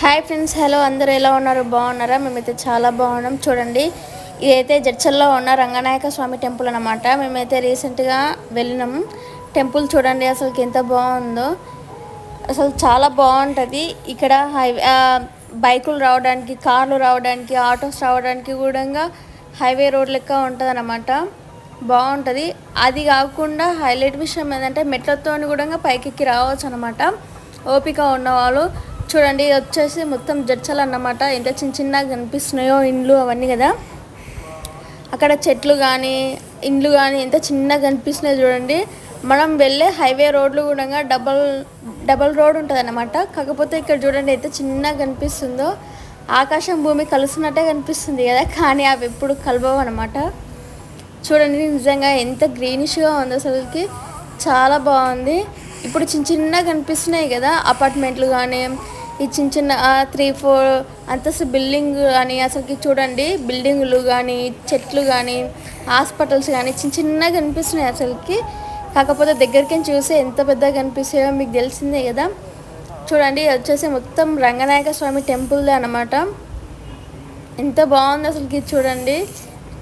Hi friends hello అందరూ ఎలా ఉన్నారు? బాగున్నారా? మేమైతే చాలా బాగున్నాం. చూడండి ఇదైతే జడ్చల్లో ఉన్న రంగనాయక స్వామి టెంపుల్ అనమాట మేమైతే రీసెంట్గా వెళ్ళినాం. టెంపుల్ చూడండి అసలుకి ఎంత బాగుందో. అసలు చాలా బాగుంటుంది. ఇక్కడ హైవే బైకులు రావడానికి కార్లు రావడానికి ఆటోస్ రావడానికి కూడా హైవే రోడ్ లెక్క ఉంటుంది అనమాట బాగుంటుంది. అది కాకుండా హైలైట్ విషయం ఏంటంటే మెట్లతో కూడా పైకెక్కి రావచ్చు అనమాట ఓపిక ఉన్నవాళ్ళు. చూడండి వచ్చేసి మొత్తం జడ్చలు అన్నమాట. ఎంత చిన్న చిన్నగా కనిపిస్తున్నాయో ఇండ్లు అవన్నీ కదా. అక్కడ చెట్లు కానీ ఇండ్లు కానీ ఎంత చిన్నగా కనిపిస్తున్నాయి చూడండి. మనం వెళ్ళే హైవే రోడ్లు కూడా డబల్ డబల్ రోడ్ ఉంటుంది అనమాట కాకపోతే ఇక్కడ చూడండి ఎంత చిన్నగా కనిపిస్తుందో. ఆకాశం భూమి కలుస్తున్నట్టే కనిపిస్తుంది కదా కానీ అవి ఎప్పుడు కలవవు అనమాట చూడండి నిజంగా ఎంత గ్రీనిష్గా ఉంది అసలుకి. చాలా బాగుంది. ఇప్పుడు చిన్న చిన్నగా కనిపిస్తున్నాయి కదా అపార్ట్మెంట్లు కానీ ఈ చిన్న చిన్న త్రీ ఫోర్ అంతస్తు బిల్డింగ్ కానీ అసలుకి చూడండి. బిల్డింగులు కానీ చెట్లు కానీ హాస్పిటల్స్ కానీ చిన్న చిన్నగా కనిపిస్తున్నాయి అసలుకి. కాకపోతే దగ్గరికి చూస్తే ఎంత పెద్దగా కనిపిస్తాయో మీకు తెలిసిందే కదా. చూడండి వచ్చేసి మొత్తం రంగనాయక స్వామి టెంపుల్దే అనమాట ఎంత బాగుంది అసలుకి ఇది చూడండి.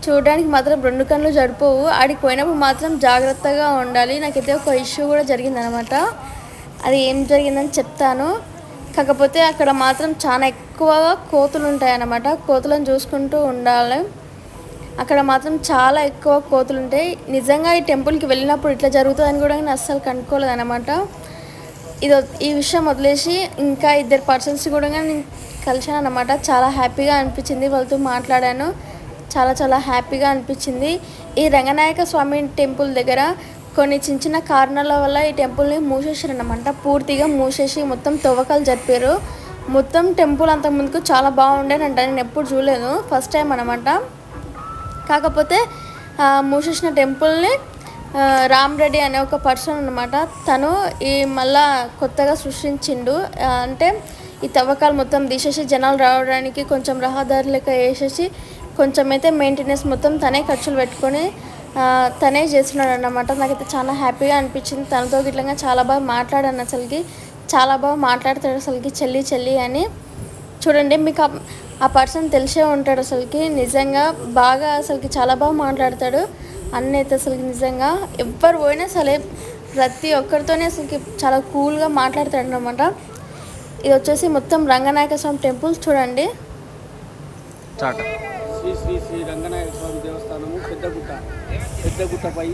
చూడడానికి మాత్రం రెండు కళ్ళు జరిపోవు. ఆడికి పోయినప్పుడు మాత్రం జాగ్రత్తగా ఉండాలి. నాకైతే ఒక ఇష్యూ కూడా జరిగిందనమాట. అది ఏం జరిగిందని చెప్తాను. కాకపోతే అక్కడ మాత్రం చాలా ఎక్కువ కోతులు ఉంటాయన్నమాట. కోతులను చూసుకుంటూ ఉండాలి. అక్కడ మాత్రం చాలా ఎక్కువ కోతులు ఉంటాయి. నిజంగా ఈ టెంపుల్కి వెళ్ళినప్పుడు ఇట్లా జరుగుతుందని కూడా నేను అస్సలు కనుక్కోలేదు అనమాట ఇది ఈ విషయం వదిలేసి ఇంకా ఇద్దరు పర్సన్స్ కూడా నేను కలిశాను అనమాట చాలా హ్యాపీగా అనిపించింది వాళ్ళతో మాట్లాడాను. చాలా చాలా హ్యాపీగా అనిపించింది. ఈ రంగనాయక స్వామి టెంపుల్ దగ్గర కొన్ని చిన్న చిన్న కారణాల వల్ల ఈ టెంపుల్ని మూసేసారు అనమాట పూర్తిగా మూసేసి మొత్తం తవ్వకాలు జరిపారు. మొత్తం టెంపుల్ అంత ముందుకు చాలా బాగుండేనంట. నేను ఎప్పుడు చూడలేదు. ఫస్ట్ టైం అనమాట కాకపోతే మూసేసిన టెంపుల్ని రామ్ రెడ్డి అనే ఒక పర్సన్ అనమాట తను ఈ మళ్ళా కొత్తగా సృష్టించిండు. అంటే ఈ తవ్వకాలు మొత్తం తీసేసి జనాలు రావడానికి కొంచెం రహదారి లెక్క వేసేసి కొంచెం అయితే మెయింటెనెన్స్ మొత్తం తనే ఖర్చులు పెట్టుకొని తనే చేస్తున్నాడు అన్నమాట నాకైతే చాలా హ్యాపీగా అనిపించింది. తనతో గిట్లంగా చాలా బాగా మాట్లాడాను అసలుకి. చాలా బాగా మాట్లాడతాడు అసలుకి చెల్లి చెల్లి అని. చూడండి మీకు ఆ- పర్సన్ తెలిసే ఉంటాడు అసలుకి. నిజంగా బాగా అసలుకి చాలా బాగా మాట్లాడతాడు. అన్న అయితే అసలుకి నిజంగా ఎవ్వరు పోయినా సరే ప్రతి ఒక్కరితోనే అసలుకి చాలా కూల్గా మాట్లాడతాడు అనమాట ఇది వచ్చేసి మొత్తం రంగనాయక స్వామి టెంపుల్ చూడండి. చాట. శ్రీ శ్రీ శ్రీ రంగనాయక స్వామి దేవస్థానము పెద్దగుట్ట. పెద్దగుట్టపై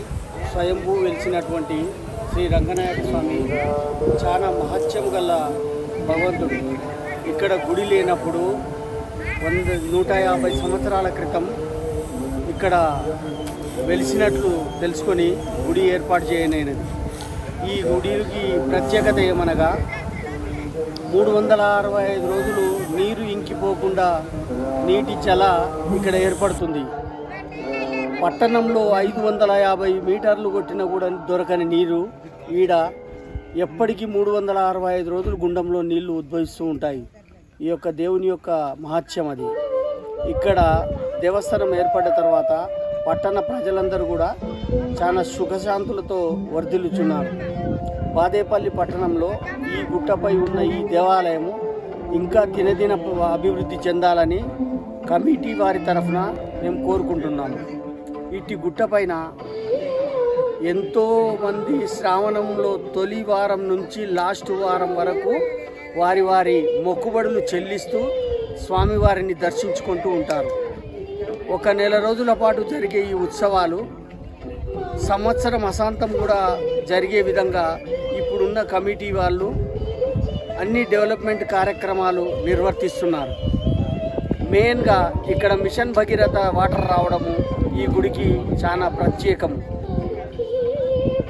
స్వయంభూ వెలిసినటువంటి శ్రీ రంగనాయక స్వామి చాలా మహత్యం గల భగవంతుడు. ఇక్కడ గుడి లేనప్పుడు వంద నూట యాభై సంవత్సరాల క్రితం ఇక్కడ వెలిసినట్లు తెలుసుకొని గుడి ఏర్పాటు చేయనైనది. ఈ గుడికి ప్రత్యేకత ఏమనగా మూడు వందల అరవై ఐదు రోజులు నీరు ఇంకిపోకుండా నీటి చల ఇక్కడ ఏర్పడుతుంది. పట్టణంలో ఐదు వందల యాభై మీటర్లు కొట్టినా కూడా దొరకని నీరు ఈడ ఎప్పటికీ మూడు వందల అరవై ఐదు రోజులు గుండంలో నీళ్ళు ఉద్భవిస్తూ ఉంటాయి. ఈ యొక్క దేవుని యొక్క మహత్యం అది. ఇక్కడ దేవస్థానం ఏర్పడ్డ తర్వాత పట్టణ ప్రజలందరూ కూడా చాలా సుఖశాంతులతో వర్ధిల్లుచున్నారు. బాదేపల్లి పట్టణంలో ఈ గుట్టపై ఉన్న ఈ దేవాలయము ఇంకా దినదిన అభివృద్ధి చెందాలని కమిటీ వారి తరఫున మేము కోరుకుంటున్నాము. ఇటు గుట్టపైన ఎంతో మంది శ్రావణంలో తొలి వారం నుంచి లాస్ట్ వారం వరకు వారి వారి మొక్కుబడులు చెల్లిస్తూ స్వామివారిని దర్శించుకుంటూ ఉంటారు. ఒక నెల రోజుల పాటు జరిగే ఈ ఉత్సవాలు సంవత్సరం అశాంతం కూడా జరిగే విధంగా ఇప్పుడున్న కమిటీ వాళ్ళు అన్ని డెవలప్మెంట్ కార్యక్రమాలు నిర్వర్తిస్తున్నారు. మెయిన్గా ఇక్కడ మిషన్ భగీరథ వాటర్ రావడము ఈ గుడికి చాలా ప్రత్యేకము.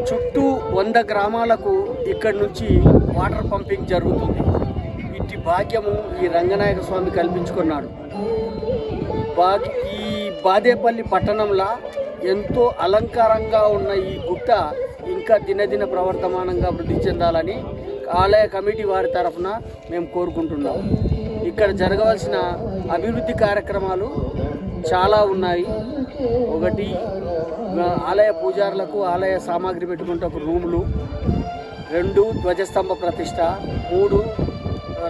చుట్టూ వంద గ్రామాలకు ఇక్కడి నుంచి వాటర్ పంపింగ్ జరుగుతుంది. ఇట్టి భాగ్యము ఈ రంగనాయక స్వామి కల్పించుకున్నాడు. బాగ్ ఈ బాదేపల్లి పట్టణంలో ఎంతో అలంకారంగా ఉన్న ఈ గుట్ట ఇంకా దినదిన ప్రవర్తమానంగా వృద్ధి చెందాలని ఆలయ కమిటీ వారి తరఫున మేము కోరుకుంటున్నాం. ఇక్కడ జరగవలసిన అభివృద్ధి కార్యక్రమాలు చాలా ఉన్నాయి. ఒకటి ఆలయ పూజారులకు ఆలయ సామాగ్రి పెట్టుకుంటే రూములు. రెండు ధ్వజస్తంభ ప్రతిష్ట. మూడు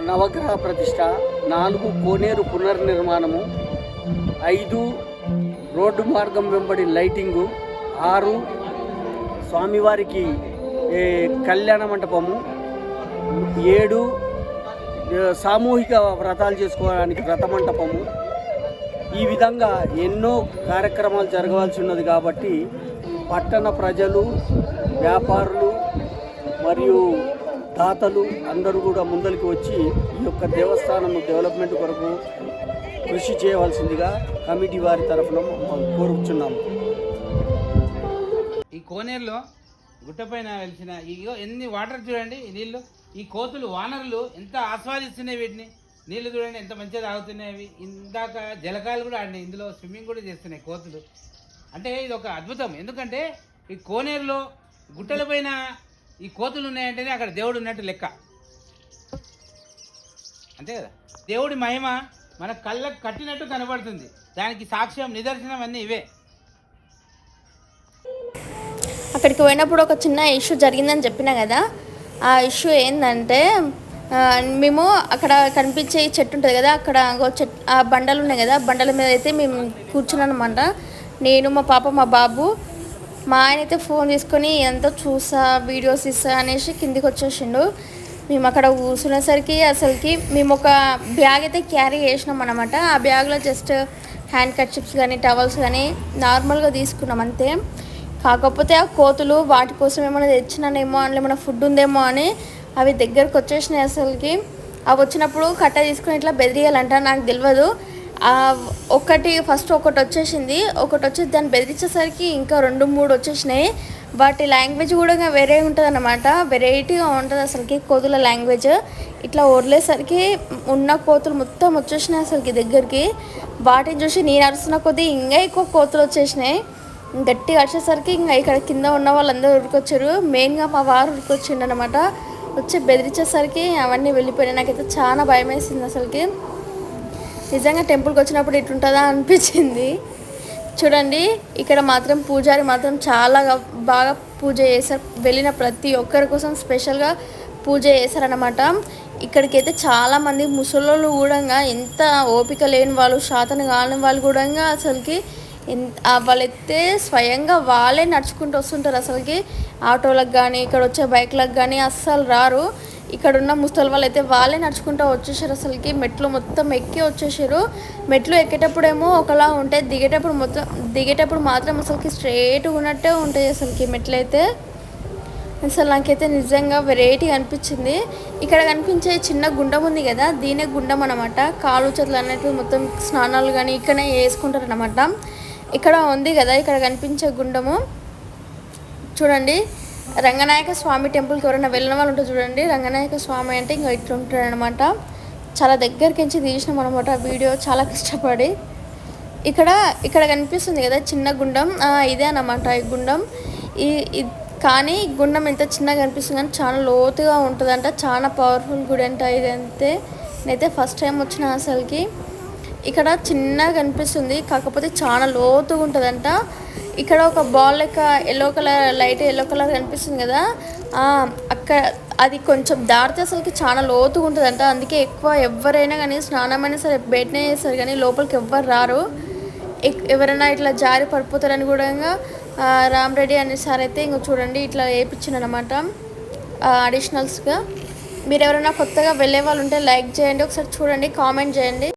నవగ్రహ ప్రతిష్ట. నాలుగు కోనేరు పునర్నిర్మాణము. ఐదు రోడ్డు మార్గం వెంబడి లైటింగు. ఆరు స్వామివారికి కళ్యాణ మంటపము. ఏడు సామూహిక వ్రతాలు చేసుకోవడానికి వ్రత మంటపము. ఈ విధంగా ఎన్నో కార్యక్రమాలు జరగవలసి ఉన్నది కాబట్టి పట్టణ ప్రజలు వ్యాపారులు మరియు దాతలు అందరూ కూడా ముందరికి వచ్చి ఈ యొక్క దేవస్థానం డెవలప్మెంట్ కొరకు కృషి చేయవలసిందిగా కమిటీ వారి తరఫున కోరుచున్నాము. ఈ కోనేరులో గుట్టపైన వెలిసిన ఇగో ఎన్ని వాటర్ చూడండి నీళ్ళు ఈ కోతులు వానరులు ఎంత ఆస్వాదిస్తున్నాయి వీటిని? నీళ్ళు చూడండి ఎంత మంచిగా తాగుతున్నాయి. అవి ఇందాక జలకాయలు కూడా ఆడినాయి. ఇందులో స్విమ్మింగ్ కూడా చేస్తున్నాయి కోతులు. అంటే ఇది ఒక అద్భుతం. ఎందుకంటే ఈ కోనేరులో గుట్టలపైన ఈ కోతులు ఉన్నాయంటేనే అక్కడ దేవుడు ఉన్నట్టు లెక్క. అంతే కదా? దేవుడి మహిమ మన కళ్ళకు కట్టినట్టు కనబడుతుంది. దానికి సాక్ష్యం నిదర్శనం అన్నీ ఇవే. అక్కడికి పోయినప్పుడు ఒక చిన్న ఇష్యూ జరిగిందని చెప్పిన కదా ఆ ఇష్యూ ఏంటంటే మేము అక్కడ కనిపించే చెట్టు ఉంటుంది కదా అక్కడ చెట్ ఆ బండలు ఉన్నాయి కదా బండల మీద అయితే మేము కూర్చున్నానమాట నేను మా పాప మా బాబు మా ఆయన అయితే ఫోన్ తీసుకొని ఎంతో చూసా వీడియోస్ ఇస్తా అనేసి కిందికి వచ్చేసిండు. మేము అక్కడ కూర్చునేసరికి అసలుకి మేము ఒక బ్యాగ్ అయితే క్యారీ చేసినాం అనమాట ఆ బ్యాగ్లో జస్ట్ హ్యాండ్ కట్చిప్స్ కానీ టవల్స్ కానీ నార్మల్గా తీసుకున్నాం అంతే. కాకపోతే ఆ కోతులు వాటి కోసం ఏమైనా తెచ్చినానేమో అందులో ఏమైనా ఫుడ్ ఉందేమో అని అవి దగ్గరకు వచ్చేసినాయి అసలుకి. అవి వచ్చినప్పుడు కట్ట తీసుకుని ఇట్లా బెదిరియాలంట నాకు తెలియదు ఒకటి ఫస్ట్ ఒకటి వచ్చేసింది. ఒకటి వచ్చి దాన్ని బెదిరించేసరికి ఇంకా రెండు మూడు వచ్చేసినాయి. వాటి లాంగ్వేజ్ కూడా ఇంకా వేరే ఉంటుంది అనమాట వెరైటీగా ఉంటుంది అసలుకి కోతుల లాంగ్వేజ్. ఇట్లా వదిలేసరికి ఉన్న కోతులు మొత్తం వచ్చేసినాయి అసలుకి దగ్గరికి. వాటిని చూసి నేను అరుస్తున్న కొద్దీ ఇంకా ఎక్కువ కోతులు వచ్చేసినాయి. గట్టిగా వచ్చేసరికి ఇంకా ఇక్కడ కింద ఉన్న వాళ్ళందరూ ఉరికొచ్చారు. మెయిన్గా మా వారు ఉరికొచ్చిండు అనమాట వచ్చి బెదిరించేసరికి అవన్నీ వెళ్ళిపోయినాయి. నాకైతే చాలా భయం వేసింది అసలుకి. నిజంగా టెంపుల్కి వచ్చినప్పుడు ఇటుంటుందా అనిపించింది. చూడండి ఇక్కడ మాత్రం పూజారి మాత్రం చాలా బాగా పూజ చేశారు. వెళ్ళిన ప్రతి ఒక్కరి కోసం స్పెషల్గా పూజ చేశారనమాట ఇక్కడికైతే చాలామంది ముసలోళ్ళు కూడా ఎంత ఓపిక లేని వాళ్ళు శాతను కాని వాళ్ళు కూడా అసలుకి వాళ్ళైతే స్వయంగా వాళ్ళే నడుచుకుంటూ వస్తుంటారు. అసలుకి ఆటోలకు కానీ ఇక్కడ వచ్చే బైక్లకు కానీ అస్సలు రారు. ఇక్కడ ఉన్న ముసలి వాళ్ళు అయితే వాళ్ళే నడుచుకుంటూ వచ్చేసారు. అసలుకి మెట్లు మొత్తం ఎక్కి వచ్చేసారు. మెట్లు ఎక్కేటప్పుడేమో ఒకలా ఉంటాయి దిగేటప్పుడు మొత్తం దిగేటప్పుడు మాత్రం అసలుకి స్ట్రేట్గా ఉన్నట్టే ఉంటాయి అసలుకి మెట్లు అయితే అసలు నాకైతే నిజంగా వెరైటీ అనిపించింది. ఇక్కడ కనిపించే చిన్న గుండం ఉంది కదా దీనే గుండం అనమాట కాలు చేతులు అనేటివి మొత్తం స్నానాలు కానీ ఇక్కడనే వేసుకుంటారు అనమాట ఇక్కడ ఉంది కదా ఇక్కడ కనిపించే గుండము. చూడండి రంగనాయక స్వామి టెంపుల్కి ఎవరైనా వెళ్ళిన వాళ్ళు ఉంటే చూడండి రంగనాయక స్వామి అంటే ఇంకా ఇట్లా చాలా దగ్గరికి నుంచి తీసినాం అనమాట వీడియో చాలా కష్టపడి. ఇక్కడ ఇక్కడ కనిపిస్తుంది కదా చిన్న గుండం. ఇదే అన్నమాట ఈ గుండం. ఈ కానీ గుండం ఎంత చిన్నగా కనిపిస్తుంది కానీ చాలా లోతుగా ఉంటుందంట చాలా పవర్ఫుల్ గుడి అంట ఇదంతే. నేనైతే ఫస్ట్ టైం వచ్చిన అసలుకి. ఇక్కడ చిన్నగా కనిపిస్తుంది. కాకపోతే చాలా లోతుగా ఉంటుందంట. ఇక్కడ ఒక బాల్ లెక్క yellow colour light yellow colour కనిపిస్తుంది కదా. ఆ, అక్కడ అది కొంచెం దాటితే అసలుకి చాలా లోతుగా ఉంటుందంట. అందుకే ఎక్కువ ఎవరైనా కానీ స్నానమైనా సరే బయటనే చేస్తారు కానీ లోపలికి ఎవ్వరు రారు. ఎవరైనా ఇట్లా జారి పడిపోతారని కూడా రామ్ రెడ్డి అనే సార్ అయితే ఇంకో చూడండి ఇట్లా వేయించిందనమాట అడిషనల్స్గా మీరు ఎవరైనా కొత్తగా వెళ్ళే వాళ్ళు ఉంటే లైక్ చేయండి ఒకసారి చూడండి కామెంట్ చేయండి.